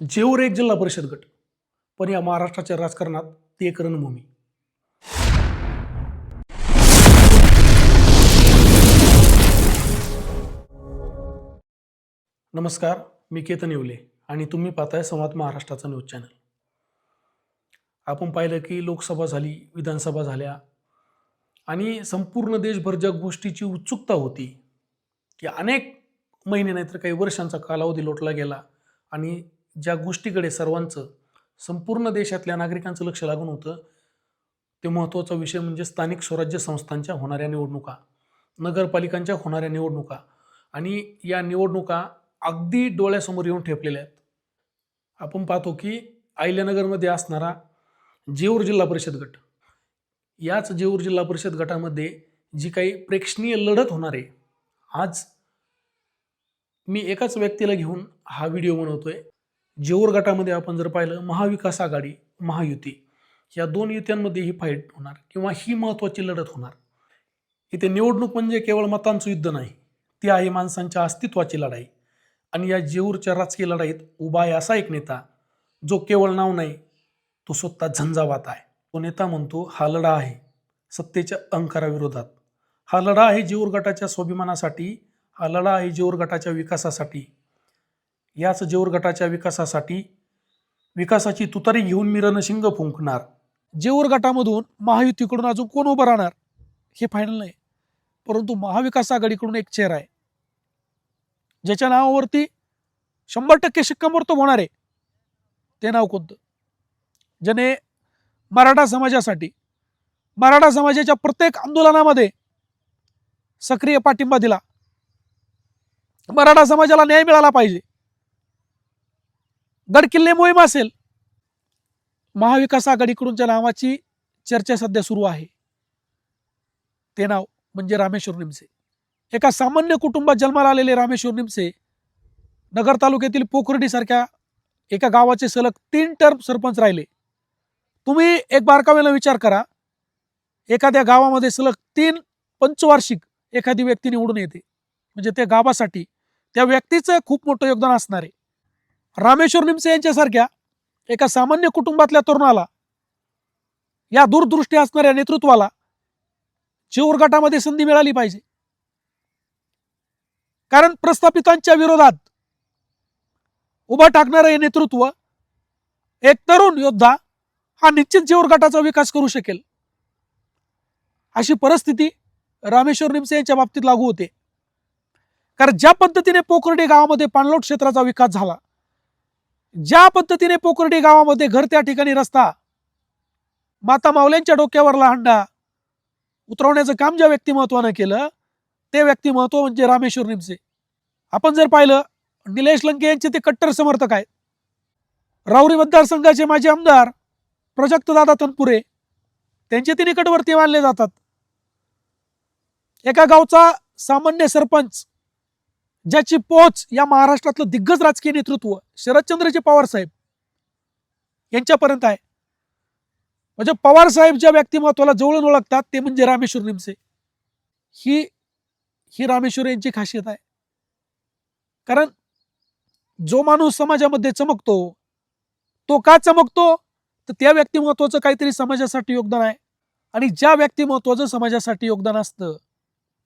जेऊर एक जिल्हा परिषद गट पण या महाराष्ट्राच्या राजकारणात ती एक रणभूमी. नमस्कार मी केतन येवले आणि तुम्ही पाहताय संवाद महाराष्ट्राचा न्यूज चॅनल. आपण पाहिलं की लोकसभा झाली विधानसभा झाल्या आणि संपूर्ण देशभर ज्या गोष्टीची उत्सुकता होती की अनेक महिने नाहीतर काही वर्षांचा कालावधी लोटला गेला आणि ज्या गोष्टीकडे सर्वांचं संपूर्ण देशातल्या नागरिकांचं लक्ष लागून होतं ते महत्त्वाचा विषय म्हणजे स्थानिक स्वराज्य संस्थांच्या होणाऱ्या निवडणुका नगरपालिकांच्या होणाऱ्या निवडणुका आणि या निवडणुका अगदी डोळ्यासमोर येऊन ठेपलेल्या आहेत. आपण पाहतो की आयल्यानगरमध्ये असणारा जेऊर जिल्हा परिषद गट याच जेऊर जिल्हा परिषद गटामध्ये जी काही प्रेक्षणीय लढत होणार आहे आज मी एकाच व्यक्तीला घेऊन हा व्हिडिओ बनवतोय. जेऊर गटामध्ये आपण जर पाहिलं महाविकास आघाडी महायुती या दोन युत्यांमध्ये ही फाईट होणार किंवा ही महत्त्वाची लढत होणार. इथे निवडणूक म्हणजे केवळ मतांचं युद्ध नाही ती आहे माणसांच्या अस्तित्वाची लढाई. आणि या जेऊरच्या राजकीय लढाईत उभा आहे असा एक नेता जो केवळ नाव नाही तो स्वतः झंझावात आहे. तो नेता म्हणतो हा लढा आहे सत्तेच्या अंकाराविरोधात. हा लढा आहे जेऊर गटाच्या स्वाभिमानासाठी हा लढा आहे जेऊर गटाच्या विकासासाठी. याच जेऊर गटाच्या विकासासाठी विकासाची तुतारी घेऊन मी रणशिंग फुंकणार. जेऊर गटामधून महायुतीकडून अजून कोण उभं राहणार? हे फायनल नाही. परंतु महाविकास आघाडीकडून एक चेहरा आहे. ज्याच्या नावावरती शंभर टक्के शिक्कामोर्तब होणार आहे. ते नाव कोणतं? ज्याने मराठा समाजासाठी मराठा समाजाच्या प्रत्येक आंदोलनामध्ये सक्रिय पाठिंबा दिला. मराठा समाजाला न्याय मिळाला पाहिजे. गडकिल्ले मोहीम असेल महाविकास आघाडीकडूनच्या नावाची चर्चा सध्या सुरू आहे. ते नाव म्हणजे रामेश्वर निमसे. एका सामान्य कुटुंबात जन्माला आलेले रामेश्वर निमसे नगर तालुक्यातील पोखर्डीसारख्या एका गावाचे सलग तीन टर्म सरपंच राहिले. तुम्ही एक बारकाव्याला विचार करा. एखाद्या गावामध्ये सलग तीन पंचवार्षिक एखादी व्यक्ती निवडून येते. म्हणजे त्या गावासाठी त्या व्यक्तीचं खूप मोठं योगदान असणार आहे. रामेश्वर निमसे यांच्यासारख्या एका सामान्य कुटुंबातल्या तरुणाला या दूरदृष्टी असणाऱ्या नेतृत्वाला जेऊर गटामध्ये संधी मिळाली पाहिजे. कारण प्रस्थापितांच्या विरोधात उभं टाकणारं हे नेतृत्व एक तरुण योद्धा हा निश्चित जेऊर गटाचा विकास करू शकेल. अशी परिस्थिती रामेश्वर निमसे यांच्या बाबतीत लागू होते. कारण ज्या पद्धतीने पोखर्डी गावामध्ये पाणलोट क्षेत्राचा विकास झाला ज्या पद्धतीने पोकर्डी गावामध्ये घर त्या ठिकाणी रस्ता माता माऊल्यांच्या डोक्यावरला हंडा उतरवण्याचं काम ज्या व्यक्तिमत्वानं केलं ते व्यक्तिमत्व म्हणजे रामेश्वर निमसे. आपण जर पाहिलं निलेश लंके यांचे ते कट्टर समर्थक आहेत. राऊरी मतदारसंघाचे माजी आमदार प्रजक्तदादा तनपुरे त्यांचे ते निकटवर्ती मानले जातात. एका गावचा सामान्य सरपंच ज्याची पोच या महाराष्ट्रातलं दिग्गज राजकीय नेतृत्व शरदचंद्रजी पवार साहेब यांच्यापर्यंत आहे. म्हणजे पवार साहेब ज्या व्यक्तिमत्वाला जवळून ओळखतात ते म्हणजे रामेश्वर निमसे. ही ही रामेश्वर यांची खासियत आहे. कारण जो माणूस समाजामध्ये चमकतो तो का चमकतो? तर त्या व्यक्तिमत्वाचं काहीतरी समाजासाठी योगदान आहे. आणि ज्या व्यक्तिमत्वाचं समाजासाठी योगदान असतं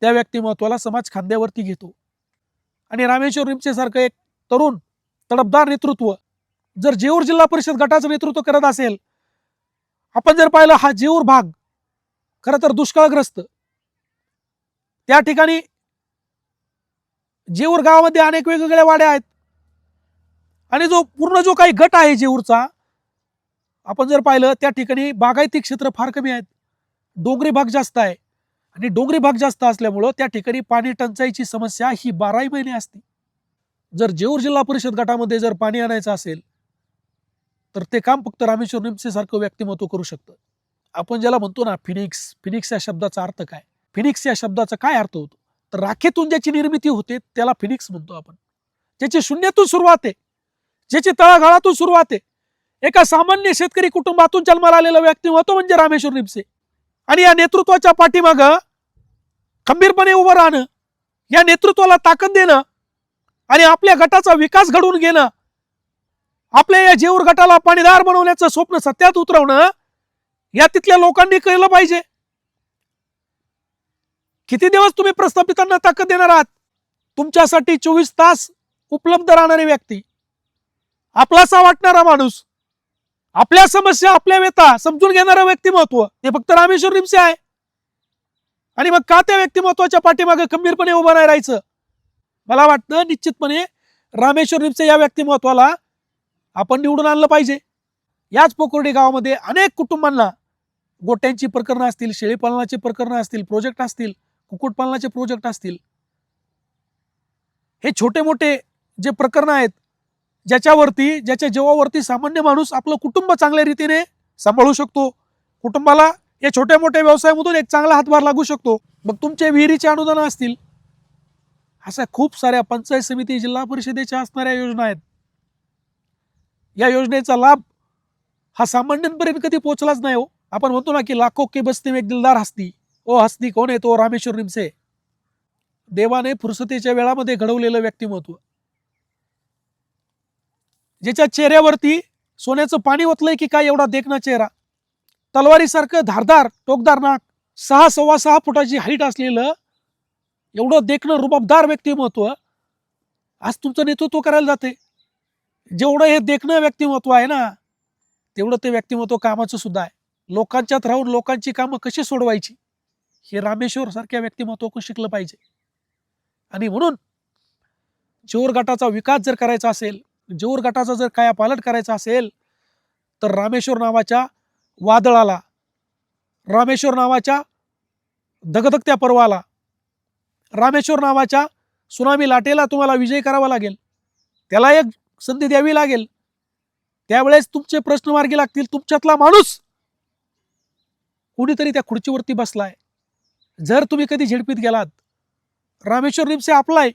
त्या व्यक्तिमत्वाला समाज खांद्यावरती घेतो. आणि रामेश्वर निमचे सारखं एक तरुण तडफदार नेतृत्व. जर जेऊर जिल्हा परिषद गटाचं नेतृत्व करत असेल आपण जर पाहिलं हा जेऊर भाग खरं तर दुष्काळग्रस्त. त्या ठिकाणी जेऊर गावामध्ये अनेक वेगवेगळ्या वाड्या आहेत. आणि जो पूर्ण जो काही गट आहे जेऊरचा आपण जर पाहिलं त्या ठिकाणी बागायती क्षेत्र फार कमी आहेत. डोंगरी भाग जास्त आहे. आणि डोंगरी भाग जास्त असल्यामुळं त्या ठिकाणी पाणी टंचाईची समस्या ही बाराही महिने असते. जर जेऊर जिल्हा परिषद गटामध्ये जर पाणी आणायचं असेल तर ते काम फक्त रामेश्वर निमसे सारखं व्यक्तिमत्व करू शकतं. आपण ज्याला म्हणतो ना फिनिक्स फिनिक्स या शब्दाचा अर्थ काय? फिनिक्स या शब्दाचा काय अर्थ होतो? तर राखेतून ज्याची निर्मिती होते त्याला फिनिक्स म्हणतो आपण. ज्याची शून्यातून सुरुवात आहे ज्याची तळागाळातून सुरुवात आहे एका सामान्य शेतकरी कुटुंबातून जन्माला आलेलं व्यक्तिमत्व म्हणजे रामेश्वर निमसे. आणि या नेतृत्वाच्या पाठीमाग खंबीरपणे उभं राहणं या नेतृत्वाला ताकद देणं आणि आपल्या गटाचा विकास घडवून घेणं आपल्या या जेऊर गटाला पाणीदार बनवण्याचं स्वप्न सत्यात उतरवणं या तिथल्या लोकांनी केलं पाहिजे. किती दिवस तुम्ही प्रस्थापितांना ताकद देणार आहात? तुमच्यासाठी चोवीस तास उपलब्ध राहणारी व्यक्ती. आपलासा वाटणारा माणूस आपल्या समस्या आपल्या व्यथा समजून घेणारं व्यक्तिमत्व हे फक्त रामेश्वर रिमसे आहे. आणि मग का त्या व्यक्तिमत्वाच्या पाठीमागे खंबीरपणे उभं नाही राहायचं? मला वाटतं निश्चितपणे रामेश्वर रिमसे या व्यक्तिमत्वाला आपण निवडून आणलं पाहिजे. याच पोकोर्डी गावामध्ये अनेक कुटुंबांना गोट्यांची प्रकरणं असतील शेळीपालनाची प्रकरणं असतील प्रोजेक्ट असतील कुक्कुटपालनाचे प्रोजेक्ट असतील. हे छोटे मोठे जे प्रकरणं आहेत ज्याच्यावरती ज्याच्या जीवावरती सामान्य माणूस आपलं कुटुंब चांगल्या रीतीने सांभाळू शकतो. कुटुंबाला या छोट्या मोठ्या व्यवसायामधून एक चांगला हातभार लागू शकतो. मग तुमचे विहिरीचे अनुदान असतील. अशा खूप साऱ्या पंचायत समिती जिल्हा परिषदेच्या असणाऱ्या योजना आहेत. या योजनेचा लाभ हा सामान्यांपर्यंत कधी पोहोचलाच नाही हो. आपण म्हणतो ना की लाखो के बसते में एक दिलदार हस्ती. ओ हस्ती कोण आहे? तो रामेश्वर निमसे. देवाने फुरसतीच्या वेळामध्ये घडवलेलं व्यक्तिमत्व. ज्याच्या चेहऱ्यावरती सोन्याचं पाणी ओतलंय की काय एवढा देखना चेहरा. तलवारीसारखं धारदार टोकदार नाक सहा सव्वा सहा फुटाची हाईट असलेलं एवढं देखणं रुबाबदार व्यक्तिमत्व आज तुमचं नेतृत्व करायला जाते. जेवढं हे देखणं व्यक्तिमत्व आहे ना तेवढं ते व्यक्तिमत्व कामाचं सुद्धा आहे. लोकांच्यात राहून लोकांची कामं कशी सोडवायची हे रामेश्वर सारख्या व्यक्तिमत्वाकडून शिकलं पाहिजे. आणि म्हणून जोर गटाचा विकास जर करायचा असेल जोर गटाचा जर काय पालट करायचा असेल तर रामेश्वर नावाच्या वादळाला रामेश्वर नावाच्या धगधगत्या पर्वाला रामेश्वर नावाच्या सुनामी लाटेला तुम्हाला विजय करावा लागेल. त्याला एक संधी द्यावी लागेल. त्यावेळेस तुमचे प्रश्न मार्गी लागतील तुमच्यातला माणूस कुणीतरी त्या खुर्चीवरती बसलाय. जर तुम्ही कधी झेडपीत गेलात रामेश्वर निमसे आपलाय.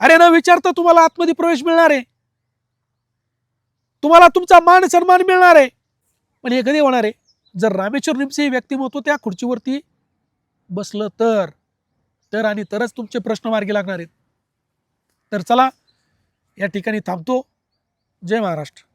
अरे न विचारता तुम्हाला आतमध्ये प्रवेश मिळणार आहे. तुम्हाला तुमचा मान सन्मान मिळणार आहे. पण हे कधी होणार आहे? जर रामेश्वर निमसे हे व्यक्तिमत्व त्या खुर्चीवरती बसलं तर तर आणि तरच तुमचे प्रश्न मार्गी लागणार आहेत. तर चला या ठिकाणी थांबतो. जय महाराष्ट्र.